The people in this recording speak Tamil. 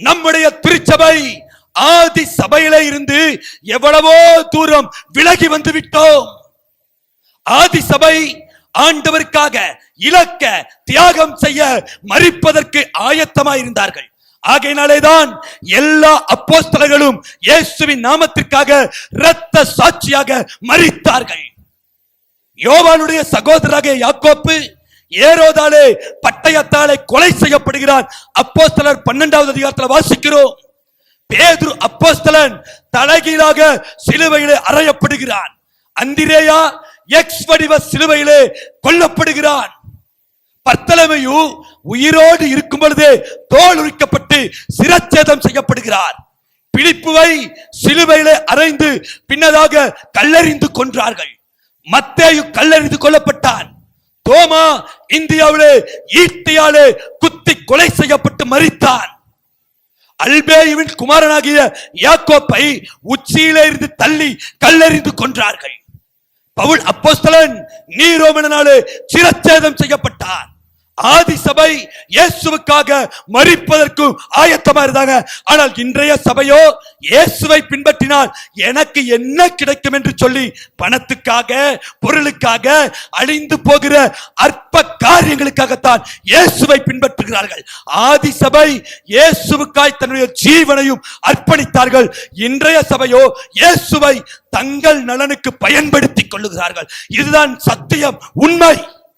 நம்முடைய திருச்சபை ஆதி சபையில இருந்து எவ்வளவோ தூரம் விலகி வந்து விட்டோம் ஆதி சபை ஆண்டவருக்காக இலக்க தியாகம் செய்ய மறிப்பதற்கு ஆயத்தமாய் இருந்தார்கள். ஆகையினாலேதான் எல்லா அப்போஸ்தலர்களும் இயேசுவின் நாமத்திற்காக இரத்த சாட்சியாக மறித்தார்கள் யோவானுடைய சகோதராக யாக்கோப்பு ஏரோதாலே பட்டயத்தாலே கொலை செய்யப்படுகிறான் அப்போஸ்தலர் பன்னெண்டாவது அதிகாரத்தில் வாசிக்கிறோம். பேதுரு அப்போஸ்தலன் தலைகீழாக சிலுவையிலே அறையப்படுகிறான். அந்திரேயா எக்ஸ் வடிவ சிலுவையிலே கொல்லப்படுகிறான். பர்த்தலமையு உயிரோடு இருக்கும் பொழுதே தோல் உரிக்கப்பட்டு சிரச்சேதம் செய்யப்படுகிறார். பிழிப்புவை சிலுவையிலே அறைந்து பின்னதாக கல்லறிந்து கொன்றார்கள். மத்தேயு கல்லறிந்து கொல்லப்பட்டான். தோமா இந்தியாவிலே ஈட்டியாலே குத்தி கொலை செய்யப்பட்டு மறித்தான். அல்பேயுவின் குமாரனாகிய யாக்கோப்பை உச்சியிலே இருந்து தள்ளி கல்லெறிந்து கொன்றார்கள். பவுல் அப்போஸ்தலன் நீரோமனாலே சிரச்சேதம் செய்யப்பட்டார் ஆதி சபை இயேசுவுக்காக மறிப்பதற்கும் ஆயத்தமா இருந்தாங்க ஆனால் இன்றைய சபையோ இயேசுவை பின்பற்றினால் எனக்கு என்ன கிடைக்கும் என்று சொல்லி பணத்துக்காக பொருளுக்காக அழிந்து போகிற அற்ப காரியங்களுக்காகத்தான் இயேசுவை பின்பற்றுகிறார்கள். ஆதி சபை இயேசுவுக்காய் தன்னுடைய ஜீவனையும் அர்ப்பணித்தார்கள். இன்றைய சபையோ இயேசுவை தங்கள் நலனுக்கு பயன்படுத்திக் கொள்ளுகிறார்கள். இதுதான் சத்தியம் உண்மை.